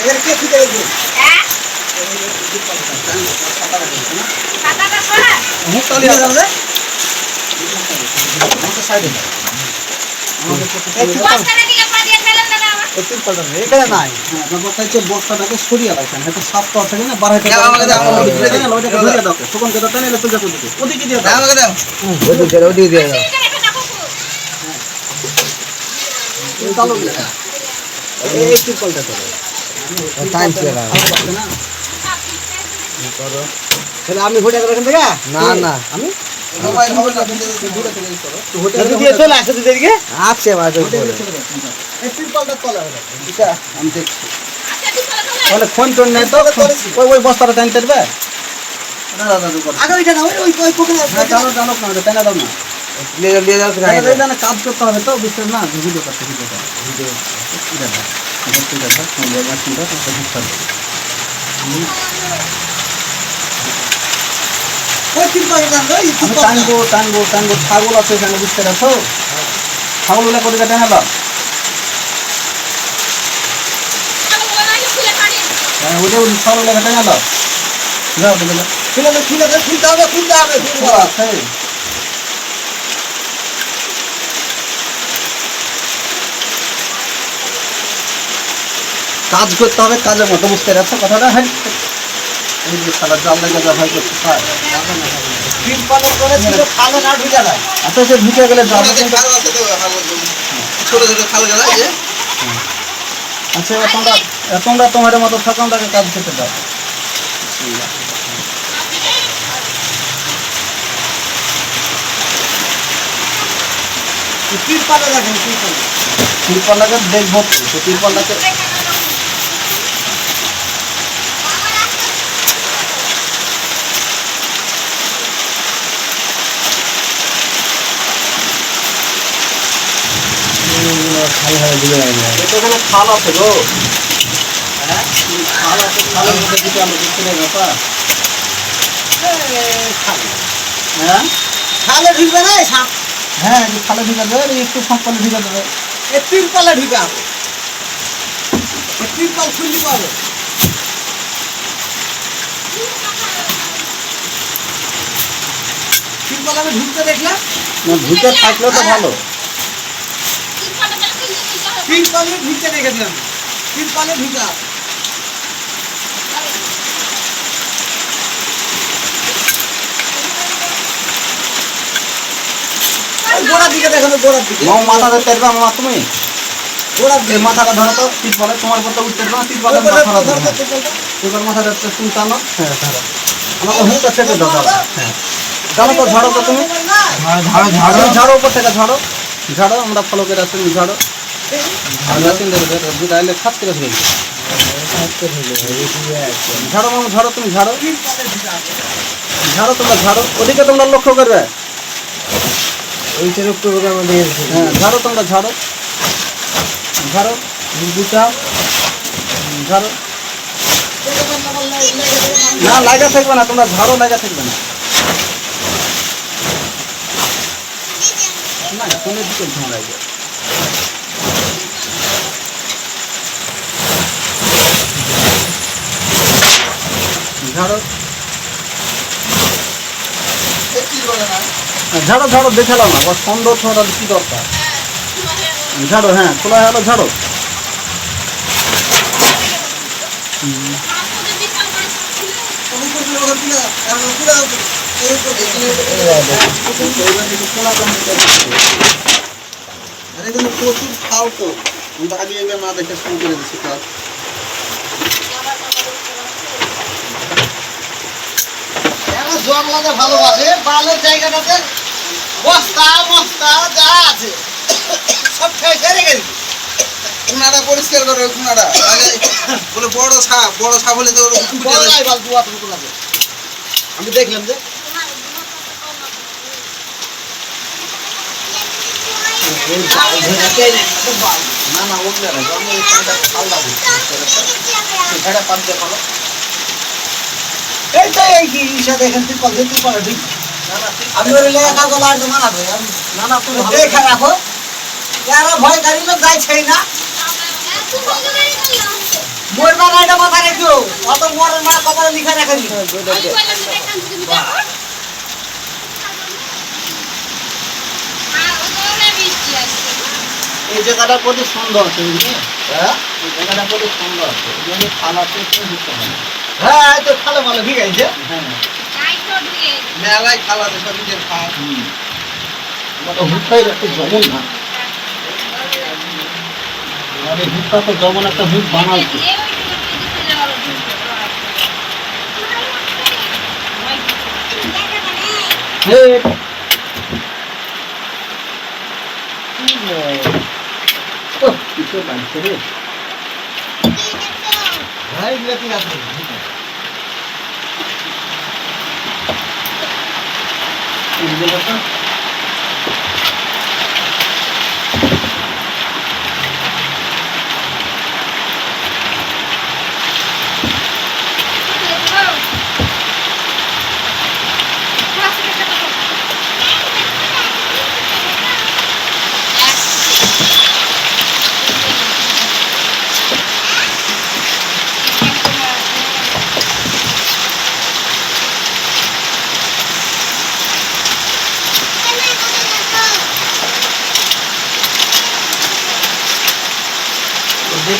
এবার কে ছুটে গেছে হ্যাঁ? কাটাটা করা মুখ তালি যাবে আমাকে সাইডে দাও। এই হ্যাঁ বস্তাটাকে সরিয়ে রাখেন সাপ না ওদিকে দিয়ে দাও। তিরপলটা করো তাহলে আমি ঘুরে গেলাম থেকে? না না। আমি? না। হোটেলে আছে আমি দেখছি। আচ্ছা তুই চলে চলে। তাহলে ফোন টোন নেই তো? ওই বস্তাটা কাজ করতে হবে তো বুঝছেন না ভিডিও করতে ভিডিও করতে। ভিডিও ঠিক আছে সুন্দর সুন্দর একটা বুঝতে হবে আমি টানবো টানবো টানবো। ছাগল আছে এখানে বুঝতে পারছ? ছাগলগুলো করে কেটে পানি ওটা ছাগলগুলো কেটে হেলাম যাও দেখে খুলে খুলে খুলতে হবে খুলতে হবে খুলতে হবে আছে কাজ করতে হবে কাজের মতো বুঝতে পারছ কথাটা? হ্যাঁ। এই যে সারা জাল লেগে যা ভয় করতে হয় আচ্ছা সে ঢুকে গেলে। ছোট ছোট খাল আচ্ছা তোমরা তোমরা তোমার মতো থাকো তাকে কাজ করতে দাও। তিরপলে দেখেন তিরপলে তিরপলটাকে দেখব তো, তো তিরপলটাকে খাল আছে গো। হ্যাঁ? খাল আছে খালের মধ্যে দিতে আমরা দেখতে পাই ব্যাপার হ্যাঁ? খালে ঢুকবে না সাপ? হ্যাঁ খালে ঢুকে দেবে এই একটু করলে ঢুকে দেবে এই তিরপলে ঢুকে তিরপল খুলতে পারবে আমি ঢুকতে দেখলাম। না ঢুকে থাকলেও তো ভালো। তিরপলে ঢুকতে দেখেছিলাম তিরপলে ঢুকে গোড়ার দিকে দেখো গোড়ার দিকে। মাও মাথা ধরতে পারবে তুমি? গোড়ার এই মাথাটা ধরো তো শীত তোমার পর উঠতে পারবে না শীত বলে দিকে মাথাটা ধরো, ধরো ধরো, তিরপলটা। এবার মাথাটা একটু টানো। হ্যাঁ ধরো। আমাকে হুঁকটা ছেড়ে দাও দাও হ্যাঁ। টানো তো ঝাড়ো তো তুমি। ঝাড়ো, ঝাড়ো। ঝাড়ো উপর থেকে ঝাড়ো ঝাড়ো। আমরা ফলো করে ঝাড়ো। আইলে খাত করে ধরে ঝাড়ো মামা ঝাড়ো তুমি ঝাড়ো। ঝাড়ো তোমরা ঝাড়ো। ওদিকে তোমরা লক্ষ্য করবে। হ্যাঁ ঝাড়ো তোমরা ঝাড়ো। ঝাড়ো গুচাও ঝাড়ো। না লাগা থাকবে না তোমরা ঝাড়ো লাগা থাকবে না। না কোনের দিকে ঝাড় লাগবে। ঝাড়ো। হ্যাঁ, ঝাড়ো ঝাড়ো দেখালাম না বস সন্দেহ ছড়া কি দরকার? ঝাড়ো হ্যাঁ খোলা হলো ঝাড়ো। প্রচুর খাও তো। আমি তো আগে দেখে শুরু করে দিচ্ছি কাজ লাগা ভালোবাসে বালের জায়গাটাতে বস্তা মস্তা যা আছে সব খেয়ে সেরে গেছি খুনাটা পরিষ্কার করো খুনাটা বলে বড় সাপ বড় সাপ হলে তো আমি দেখলাম যে না না ওগুলো না পানিতে এই তো এই কি ইসা দেখেন তুই কল তুই কল ঠিক আমি ওর লেখা কাগজ আর তোমার না না তুমি ভালো রাখো। যারা ভয় গাড়ি লোক যাইছেই না। মরবা না এটা মাথায় রেখো। অত মরের মারা কপালে লিখা রাখেনি আসছে। এই জায়গাটা কত সুন্দর আছে বুঝলি? হ্যাঁ? এই জায়গাটা সুন্দর। আছে এই জন্য খালাতে ঢুকতে পারে হ্যাঁ এই তো খালে ভালো ঠিক আছে। হ্যাঁ। মেলায় সব নিজের খাওয়া হুম। একটা জমন না। আর এই তো যেমন একটা হুট বানাচ্ছে এই। ওইটুকু যদি চলে গেল ঢুকবে। হে ওহ, কিসের বানছে রে? হ্যাঁ এগুলো ঠিক আছে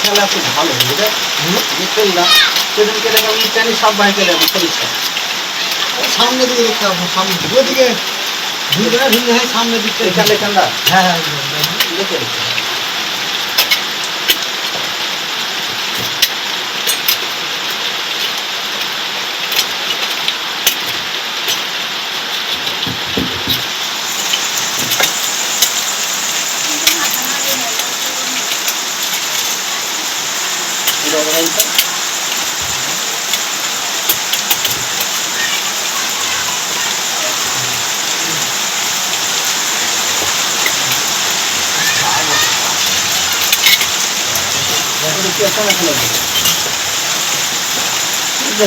খেলা খুব ভালো বুঝলে যে খেললাম সেদিনকে দেখলাম ইটানি সব বাইরে চলে যাব পরিষ্কার। সামনে দিকে দেখতে হবে সামনে দিকে। ওদিকে ভিড় হয় সামনে দিকে এখানে এখানটা হ্যাঁ হ্যাঁ দেখে রেখে। এটা ওরা এইটা। দেখো দেখি একটা না খেলা দেখি। ব্যাং আছে ওর ব্যায়াম খাইতে এসেছিল, উপরে ব্যায়াম দেখলে- ব্যাং গো খাইনি ওই আলা ব্যাং। কথা ভয়ে এই এই এই যে করা ছিল তো এই এদিকটা উঠরাবো তো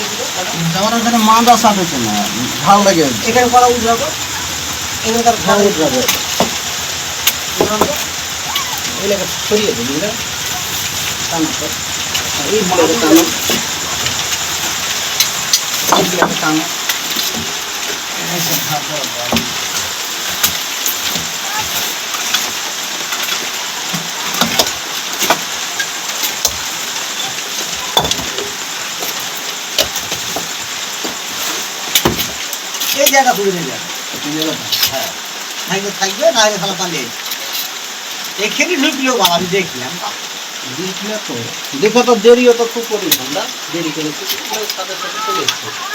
এদিকে, দাদা। আমার ওখানে মাদা না ভালো লাগে এখানে করা উঠরাবো এখানকার হ্যাঁ ঘরে উঠবে বুঝলে? টানো এই টানো। টানো। এই জায়গা তুলে নিয়ে যাবে। হ্যাঁ। থাকবে থাকবে না হলে খালা পালিয়ে এখানে ঢুকলেও বাবা, আমি দেখলাম। দেখলে তো, দেখো তো দেরিও তো খুব করিস আমরা দেরি করে সাথে সাথে চলে এসছে।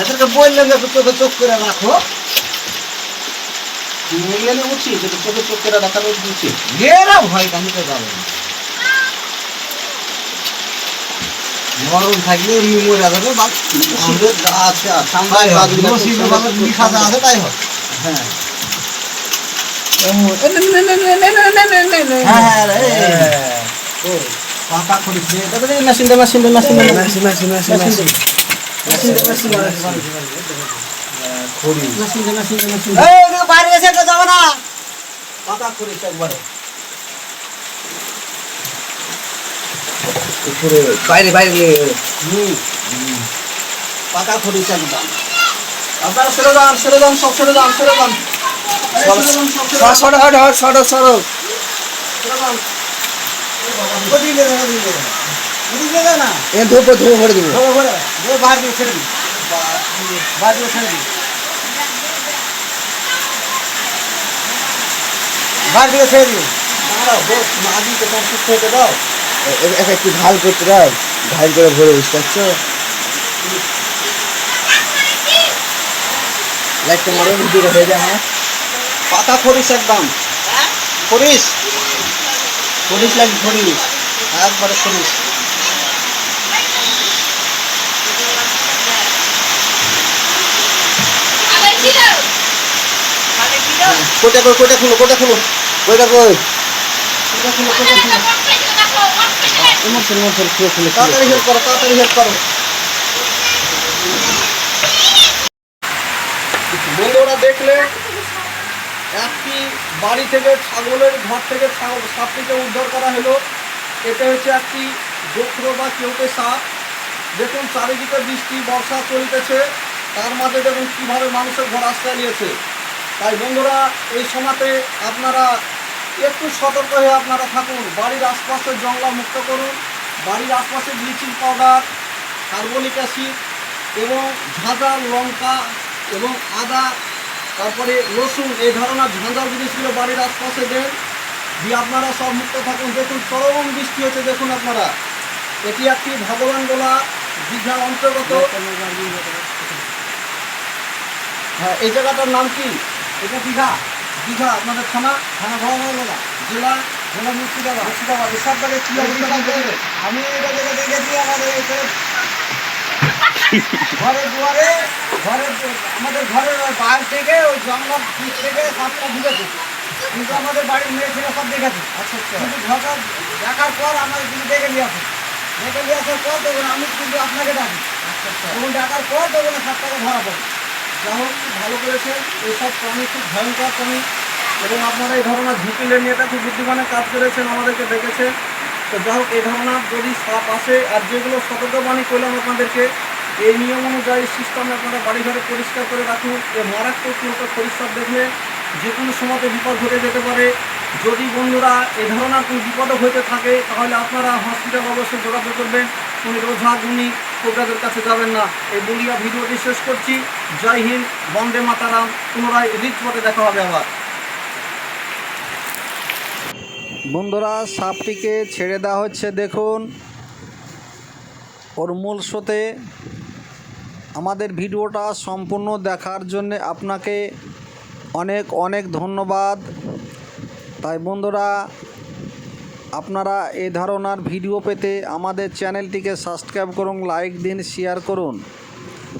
এদেরকে বললাম যে চোখে চোখ করে রাখো এখানে উচিত চোখে চোখ করে রাখানো উচিত মেয়েরা ভয় কানিতে যাবে না মরণ থাকলে এমনি মরে যাবে আছে আছে তাই হ্যাঁ হ্যাঁ হ্যাঁ machine machine machine machine machine machine বাইরে এসে যাবে না পাকা করিস একবারে। উপরে বাইরে বাইরে পাকা করিস একদম আপনারা সরে যান সরে যান সব সরে যান সরে যান সরে সরে সরো সরো না। এ ধোপে ধোপে ভরে দেবো। বাহার দিয়ে ছেড়ে দিই বাহার দিয়ে ছেড়ে দিই বাহার দিয়ে ছেড়ে দিই দাঁড়াও বস মাঝিকে কমপ্লিট হতে দাও। এক একটু ঢাল করতে দাও। ঢাল করে ভরে বুঝতে পারছ হয়ে যায় আমার। পাকা করিস একদম। করিস করিস লাগি করিস একবারে করিস কোটা কোটা খুলো কোটা খুলো? কোটা করো দেখলে, একটি বাড়ি থেকে ছাগলের ঘর থেকে ছাগল সাপটিকে উদ্ধার করা হলো। এটা হচ্ছে একটি গোখরো বা কেউটে সাপ। দেখুন, চারিদিকে বৃষ্টি, বর্ষা চলিতেছে। তার মাঝে দেখুন কীভাবে মানুষের ঘর আশ্রয় নিয়েছে। তাই বন্ধুরা, এই সময়তে আপনারা একটু সতর্ক হয়ে আপনারা থাকুন। বাড়ির আশপাশে জঙ্গল মুক্ত করুন। বাড়ির আশপাশে ব্লিচিং পাউডার কার্বনিক অ্যাসিড এবং ঝাঁঝা লঙ্কা এবং আদা, তারপরে রসুন, এই ধরনের ঝাঁঝার জিনিসগুলো বাড়ির আশপাশে দেন। দিয়ে আপনারা সব মুক্ত থাকুন। দেখুন, চরম বৃষ্টি হচ্ছে দেখুন আপনারা। এটি একটি ভগবান গোলা দীঘার অন্তর্গত। হ্যাঁ এই জায়গাটার নাম কি? এটা দীঘা। দীঘা আপনাদের থানা থানা ভ্রমণগোলা জেলা জেলা মুর্শিদাবাদ। মুর্শিদাবাদ এসব জায়গায় কী আমি এটা দেখে দেখেছি আমাদের এতে ঘরে দুয়ারে ঘরের আমাদের ঘরের বাইরে থেকে ওই জঙ্গল দিক থেকে সাপটা ঢুকেছে। কিন্তু আমাদের বাড়ির মেয়ে ছেলে সব দেখেছে। আচ্ছা আচ্ছা। কিন্তু ঘরটা দেখার পর আমাকে কিন্তু দেখে নিয়ে আসে। দেখে নিয়ে আসার পর তখন আমি কিন্তু আপনাকে ডাকি। আচ্ছা আচ্ছা। তখন ডাকার পর তখন সাপটাকে ধরা পড়ে। যা খুব ভালো করেছেন এইসব প্রাণী খুব ভয়ঙ্কর প্রাণী এবং আপনারা এই ধরনের ঝুঁকি নিয়ে এটা খুব বুদ্ধিমানের কাজ করেছেন, আমাদেরকে দেখেছে তো যা হোক, এই ধরনের যদি সাপ আসে আর যেগুলো সতর্কবাণী করলাম আপনাদেরকে, এই নিয়ম অনুযায়ী সিস্টেমে আপনারা বাড়ি ঘরে পরিষ্কার করে রাখুন। এ মারাত্মক মতো পরিষ্কার দেখলে যে কোনো সময়তে বিপদ ঘটে যেতে পারে। যদি বন্ধুরা এ ধরনের কোনো বিপদ হতে থাকে, তাহলে আপনারা হসপিটাল অবশ্যই যোগাযোগ করবেন। কোনো রোজা গুণী। কবিরাজের কাছে যাবেন না। এই বলিয়া ভিডিওটি শেষ করছি। জয় হিন্দ, বন্দে মাতারাম। পুনরায় রিচ পথে দেখা হবে আবার। বন্ধুরা, সাপটিকে ছেড়ে দেওয়া হচ্ছে, দেখুন। ওর মূল স্রোতে আমাদের ভিডিওটা সম্পূর্ণ দেখার জন্য আপনাকে অনেক অনেক ধন্যবাদ। তাই বন্ধুরা আপনারা এ ধারণার ভিডিও পেতে আমাদের চ্যানেলটিকে সাবস্ক্রাইব করুন, লাইক দিন, শেয়ার করুন।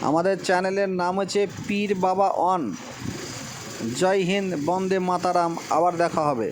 আমাদের চ্যানেলের নাম হচ্ছে পীর বাবা অন। জয় হিন্দ, বন্দে মাতারাম। আবার দেখা হবে।